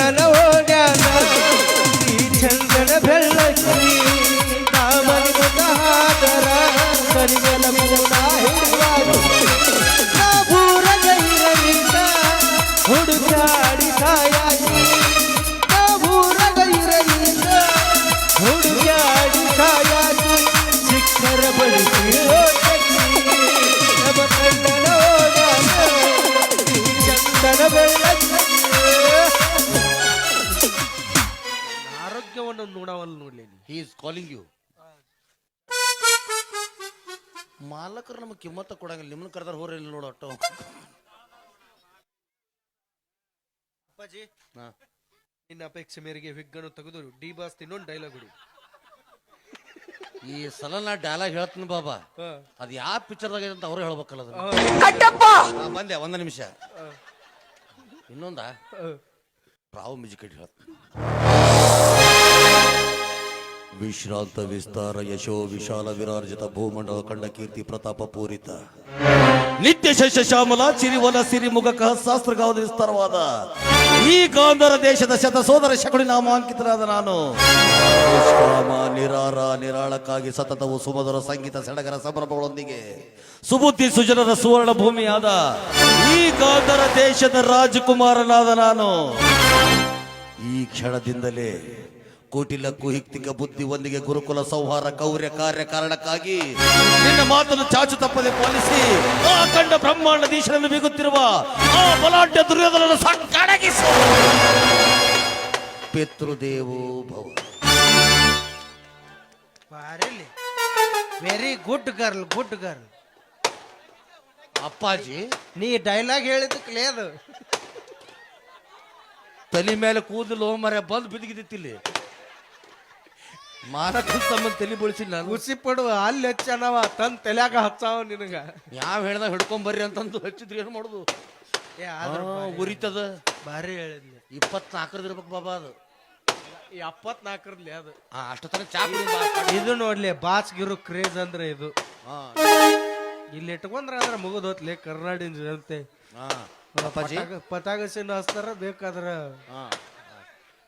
ಕಂಡನ ಓಡ್ಯಾನ ಈ ಚಂದನ ಬೆಳ್ಳಕ್ಕಿ ನಾಮನಿ ಹಾದರ ಸರಿಗಲ ಮೂಲ ಹಿಡಿಯುವಾಗ ನಾವೂರಗ ಹುಡುಕಾಡಿ ಸಾಯಾಗಿ ನಾವೂರಗ ಇರಲಿಲ್ಲ ಹುಡುಕಾಡಿ ಸಾಯಾಗಿ ಸಿಕ್ಕರ ಬಳಿಸಿ ನಮ್ಮ ಕಣ್ಣನ ಓಡಾನ ಈ ಚಂದನ ಬೆಳ್ಳಕ್ಕಿ ಆರೋಗ್ಯವನ್ನು ನೋಡವಲ್ಲ ನೋಡ್ಲಿ. ಹಿ ಈಸ್ ಕಾಲಿಂಗ್ ಯು ಮಾಲಕರು ನಮಗೆ ಕಿಮ್ಮತ್ತ ಕೊಡಂಗಿಲ್ಲ ನಿಮ್ಮನ್ನ ಕರೆದಾರ ಹೋರಿ ಇಲ್ಲಿ ನೋಡು ಅಟ್ಟು ಅಪ್ಪಾಜಿ ಹಾ. ನಿನ್ನ ಅಪೇಕ್ಷೆ ಮೇರೆಗೆ ವಿಗ್ಗನ್ನು ತೆಗೆದು ಡಿ ಬಾಸ್ ತಿನ್ನೊಂದು ಡೈಲಾಗ್ ಬಿಡಿ ಈ ಸಲ ನಾ ಡೈಲಾಗ್ ಹೇಳ್ತೀನಿ ಬಾಬಾ ಹಾ. ಅದು ಯಾವ ಪಿಕ್ಚರ್ದಾಗ ಅಂತ ಅವ್ರು ಹೇಳ್ಬೇಕಲ್ಲ ಅದು ಹಾ. ಬಂದೆ ಒಂದ ನಿಮಿಷ. ಇನ್ನೊಂದ ಹಾ. ರಾವ್ ಮ್ಯೂಸಿಕ್ ಹೇಳ್ತೀನಿ ವಿಶ್ರಾಂತ ವಿಸ್ತಾರ ಯಶೋ ವಿಶಾಲ ವಿರಾರ್ಜಿತ ಭೂಮಂಡಲ ಕಂಡ ಕೀರ್ತಿ ಪ್ರತಾಪ ಪೂರಿತ. ನಿತ್ಯ ಶಶ ಶ್ಯಾಮಲ ಚಿರಿವಲ ಸಿರಿಮುಖಕ ಶಾಸ್ತ್ರಗಾವದ ವಿಸ್ತಾರವಾದ. ಈ ಗಾಂಧರ ದೇಶದ ಶತ ಸೋದರ ಶಕುಡಿ ನಾಮಾಂಕಿತರಾದ ನಾನು. ನಿರಾರ, ನಿರಾಳಕ್ಕಾಗಿ ಸತತವು ಸುಮಧುರ ಸಂಗೀತ ಸಡಗರ ಸಂಭ್ರಮಗಳೊಂದಿಗೆ ಸುಬುದ್ಧಿ ಸುಜನರ ಸುವರ್ಣ ಭೂಮಿಯಾದ ಈ ಗಾಂಧರ ದೇಶದ ರಾಜಕುಮಾರನಾದ ನಾನು. ಈ ಕ್ಷಣದಿಂದಲೇ ಕೋಟಿಲ ಹಿಕ್ತಿಕ ಬುದ್ಧಿ ಒಂದಿಗೆ ಗುರುಕುಲ ಸೌಹಾರ ಕೌರ್ಯ ಕಾರ್ಯ ಕಾರಣಕ್ಕಾಗಿ ನಿನ್ನ ಮಾತನ್ನು ಚಾಚು ತಪ್ಪದೆ ಪಾಲಿಸಿ ಆ ಕಂಡ ಬ್ರಹ್ಮಾಂಡದೀಶನನ್ನು ಬೀಗುತ್ತಿರುವ ಆ ಬಲಾಢ್ಯ ದುರ್ಯೋಧನನ್ನು ಕಡಗಿಸು ಪಿತೃದೇವೋ ಭವ. Very good girl good girl ಅಪ್ಪಾಜಿ. ನೀ ಡೈಲಾಗ್ ಹೇಳಿದ್ದಕ್ಕೆ ಅದು ತಲೆ ಮೇಲೆ ಕೂದಲು ಮರ ಬಂದು ಬಿದ್ದಿದ್ದಿತ್ತಿಲ್ಲಿ. ಮಾರಕ ಸಂಬಂಧ ತಲೆ ಬಳಸಿ ನಾನು. ಪಡುವ ಅಲ್ಲಿ ಹಚ್ಚನವ ತಂದ್ ತಲ್ಯಾಗ ಹಚ್ಚಾವ ನಿನಗ. ಯಾವ ಹೇಳ್ದ ಹಿಡ್ಕೊಂಡ್ ಬರ್ರಿ ಅಂತಂದು ಹಚ್ಚಿದ್ರಿ ಏನು ಮಾಡುದು? ಏ ಆದ್ರ ಉರಿತದ. ಭಾರಿ ಹೇಳಿದ್ನಿ. ಇಪ್ಪತ್ನಾಲ್ಕರದ್ದು ಇರ್ಬೇಕು ಬಾಬಾ ಅದು. ಈ ಎಪ್ಪತ್ನಾಲ್ಕರಲ್ಲಿ ಅದು. ಆ, ಅಷ್ಟು ತನಕ ಚಾ ಬಾ. ಇದು ನೋಡ್ಲಿ ಬಾಚ್ಗಿರೋ ಕ್ರೇಜ್ ಅಂದ್ರೆ ಇದು. ಇಲ್ಲಿ ಇಟ್ಕೊಂಡ್ರ ಅಂದ್ರೆ ಮುಗಿದೋತ್ಲಿ ಕರ್ನಾಡಿನ ಜನತೆ. ಹಾ. ಅಪ್ಪಾಜಿ? ಪತಾಕಸಿನ ಹಚ್ತಾರ ಬೇಕಾದ್ರ ಹಾ.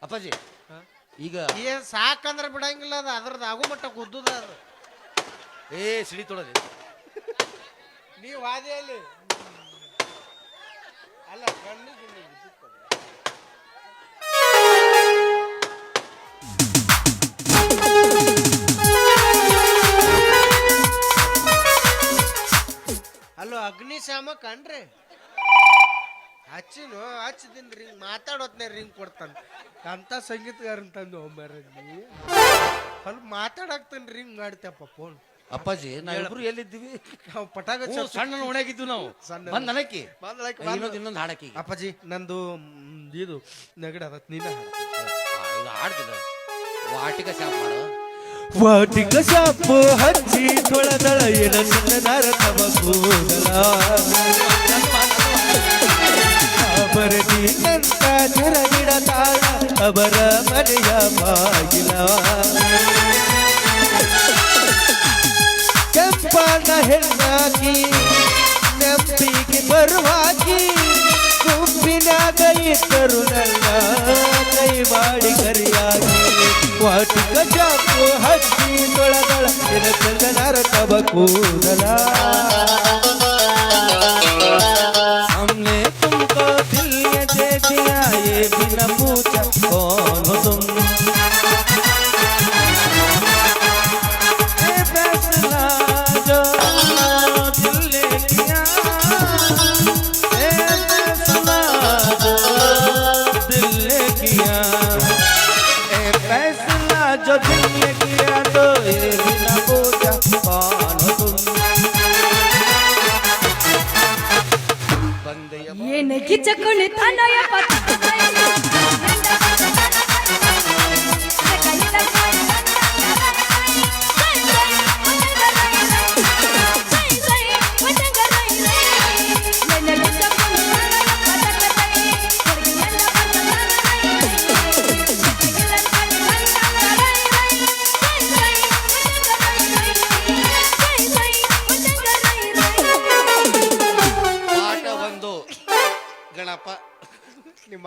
ಅಪ್ಪಾಜಿ ಈಗ ಏನ್ ಸಾಕಂದ್ರ ಬಿಡಂಗಿಲ್ಲ ಅದ ಅದ್ರದ್ದು ಆಗು ಮಟ್ಟ ಕುದ್ದುದ ಅದು. ಏ ಸಿಡಿ ತೊಡದೆ ನೀವು ವಾದಿಯಲ್ಲಿ ಅಲ್ಲ. ಕಣ್ಣಿಗೆ ಇಲ್ಲಿ ಬಿದ್ದಿತ್ತದು. ಅಲ್ಲೋ ಅಗ್ನಿಶಾಮ ಕಣ್ರಿ. ಹಚ್ಚಿನು ಹಚ್ಚಿದಿನ್ ರಿಂಗ್ ಮಾತಾಡೋತ್ನೇ ರಿಂಗ್ ಕೊಡ್ತಾನೆ. ಅಂತ ಸಂಗೀತಗಾರನ್ ತಂದು ಫಲ್ ಸ್ವಲ್ಪ ಮಾತಾಡಾಕ್ತಾನೆ ರಿಂಗ್ ಮಾಡ್ತೇಪ್ಪ ಫೋನ್ ಅಪ್ಪಾಜಿ ನಾವಿಬ್ರು ಎಲ್ಲಿದ್ದೀವಿ? ನಾವು ಪಟಾಕ ಹ್ಞೂ, ಸಣ್ಣ ಒಣಗಿದ್ದು ನಾವು. ಸಣ್ಣ ಬಂದ್ ನನಕಿ ಇನ್ನೊಂದು ಇನ್ನೊಂದು ಹಾಡಕಿ ಅಪ್ಪಾಜಿ ನಂದು ಮ್, ಇದು ನೆಗಡ ಅದ ನೀನ ಇದು ಹಾಡ್ತಿದ್ದ ವಾಟಿಕ ಶಾಪ್ ಮಾಡು. ವಾಟಿಕ ಶಾಪು ಹಚ್ಚಿ ತೊಳೆದಳ ಎನ ನರ ತವ ಕೂದಲ. ಬರದಿನಂತ ಜರಗಿಡತಾಳ ಅವರ ಮನೆಯ ಬಾಗಿಲ. ಕೆಂಪನ ಹೆಣ್ಣಾಗಿ ನಂಬಿಕೆ ಬರುವಾಗಿ ಗುಂಪಿನಾಗ ಇದ್ದರು ನನ್ನ ಕೈ ಮಾಡಿ ಕರಿಯಾಗಿ. ವಾಟಿಕ ಜಾಪು ಹಚ್ಚಿ ತೊಳಗಳ ಎನ ಚಂದನರ ತವ ಕೂದಲ.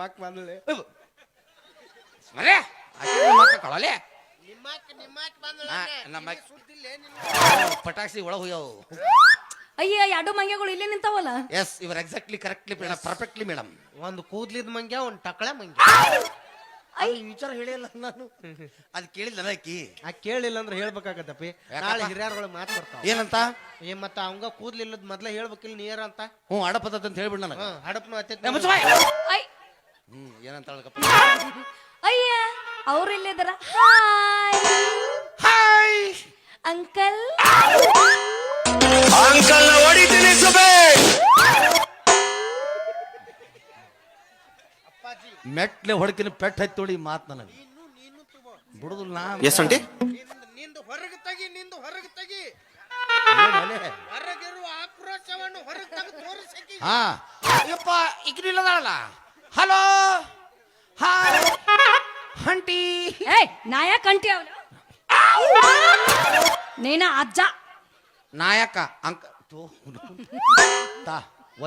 ಅಕ್ಕ ಬಂದಳೆ ಅರೇ ಕಳಲೆ. ನಿಮ್ಮಕ್ಕ ನಿಮ್ಮಕ್ಕ ಆ, ನಮ್ಮ ಪಟಾಕ್ಸಿ ಒಳ ಹೋಗ್ಯಾವು. ಅಯ್ಯ ಎರಡು ಮಂಗ್ಯಗಳು ಇಲ್ಲೇ ನಿಂತಾವಲ್ಲ? Yes ಇವರ್ exactly correctly madam perfectly madam ಒಂದು ಕೂದ್ಲಿದ್ ಮಂಗ್ಯ ಒಂದು ಟಕಳ ಮಂಗ್ಯ. ಅದು ವಿಚಾರ ಹೇಳಿಲ್ಲ ನಾನು. ಅದು ಕೇಳಿಲ್ಲ ಆಕಿ ಆ ಕೇಳಿಲ್ಲ ಅಂದ್ರೆ ಹೇಳ್ಬೇಕಾಗತ್ತಪ್ಪಿ ನಾಳೆ ಹಿರಿಯರ್ಗಳು ಮಾತು ಬರ್ತಾವ ಏನಂತ? ಏ ಮತ್ತ ಅವಂಗ ಕೂದ್ಲಿಲ್ಲದ್ ಮೊದ್ಲೇ ಹೇಳ್ಬೇಕಿಲ್ಲ ನೀರ ಅಂತ. ಹ್ಞೂ ಅಡಪದ ಅಂತ ಹೇಳ್ಬಿಡ್ ನನಗೆ. ಹಡಪ್ನು ಅತ್ತೆ ಹ್ಮ್ ಏನಂತ ಹೇಳ್ಕಪ್ಪ ಅಯ್ಯ ಅವ್ರು ಇಲ್ಲಿದಾರ ಹಾಯ್ ಹಾಯ್ ಅಂಕಲ್ ಮೆಟ್ಲೆ ಹೊಡಕಿನ ಪೆಟ್ ಹತ್ತಿ ತೊಳಿ ಮಾತು ನನಗೆ. ಬಿಡುದಿಲ್ಲ ನಾ ಎಷ್ಟಂಟಿ ನಿಂದು ಹೊರಗೆ ತಗಿ ನಿಂದು ಹೊರಗೆ ತಗಿ? ಹೊರಗಿರುವ ಆಕ್ರೋಶವನ್ನು ಹೊರಗೆ ತಗಿ ತೋರಿಸಕ್ಕೆ. ಹಾ. ಯಪ್ಪ ಇಲ್ಲದಾಳಲ್ಲ ಹಲೋ? ಹಾಯ್. ಹಂಟಿ ಏಯ್ ನಾಯಕ ಯಾಕೆ ಅಂಟಿ ಅವನು? ನೀನ ಅಜ್ಜ. ನಾಯಕ ಅಂಕ ತೋ ತಾ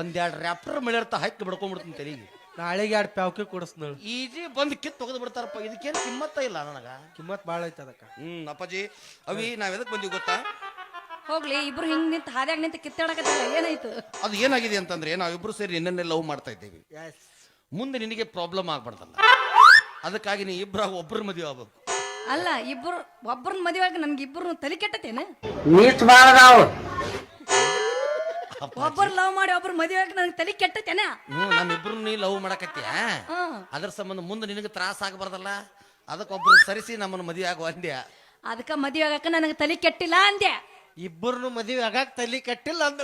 ಒಂದೆರಡು ರ್ಯಾಪ್ಟರ್ ಮಳಿರ್ತಾ ಹಾಕಿ ಬಿಡ್ಕೊಂಡ್ಬಿಡ್ತೀನಿ ತಲೆಗೆ. ನಾಳೆಗೆ ಎರಡು ಪ್ಯಾವ್ಕೆ ಕೊಡಿಸ್ನಳು. ಈಜಿ ಬಂದು ಕಿತ್ತು ತೆಗೆದು ಬಿಡ್ತಾರಪ್ಪ. ಇದಕ್ಕೇನು ಕಿಮ್ಮತ್ತ ಇಲ್ಲ ನನಗ. ಕಿಮ್ಮತ್ ಭಾಳ ಐತೆ ಅದಕ್ಕ. ಹ್ಮ್ ಅಪ್ಪಾಜಿ ಅವಿ ನಾವ್ ಎದಕ್ ಬಂದಿವಿ ಗೊತ್ತಾ? ಹೋಗ್ಲಿ ಇಬ್ರು ಹಿಂಗ್ ನಿಂತ ಹಾದ್ಯಾಗ ನಿಂತ ಕಿತ್ತಾಡಕತ್ತಿಲ್ಲ ಏನಾಯ್ತು? ಅದು ಏನಾಗಿದೆ ಅಂತಂದ್ರೆ ನಾವಿಬ್ರು ಸೇರಿ ನಿನ್ನೆ ಲವ್ ಮಾಡ್ತಾ ಇದ್ದೇವೆ. ಮುಂದೆ ನಿನಗೆ ಪ್ರಾಬ್ಲಮ್ ಆಗ್ಬಾರ್ದಲ್ಲ. ಅದಕ್ಕಾಗಿ ನೀ ಇಬ್ಬರ ಒಬ್ಬರ ಮದುವೆ ಆಗ್ಬೇಕು. ಅಲ್ಲ ಇಬ್ರು ಒಬ್ಬರನ್ನ ಮದುವೆಯಾಗ ನನ್ಗೆ ಇಬ್ರು ತಲೆ ಕೆಟ್ಟತೇನ? ಒಬ್ಬರು ಲವ್ ಮಾಡಿ ಒಬ್ರು ಮದುವೆಯಾಗ ನನ್ಗೆ ತಲೆ ಕೆಟ್ಟತೇನ? ಹ್ಞೂ ನಮ್ಮಿಬ್ರು ನೀ ಲವ್ ಮಾಡಕತ್ತೀಯ? ಅದ್ರ ಸಂಬಂಧ ಮುಂದೆ ನಿನಗೆ ತ್ರಾಸ ಆಗಬಾರ್ದಲ್ಲ? ಅದಕ್ಕೊಬ್ರು ಸರಿಸಿ ನಮ್ಮನ್ನು ಮದುವೆ ಆಗುವ ಅಂದ್ಯ? ಅದಕ್ಕ ಮದುವೆ ಆಗಕ್ಕ ನನಗೆ ತಲೆ ಕೆಟ್ಟಿಲ್ಲ ಅಂದೆ ಇಬ್ಬರನ್ನು ಮದುವೆ ಆಗಕ್ಕೆ ತಲೆ ಕಟ್ಟಿಲ್ಲ ಅಂದ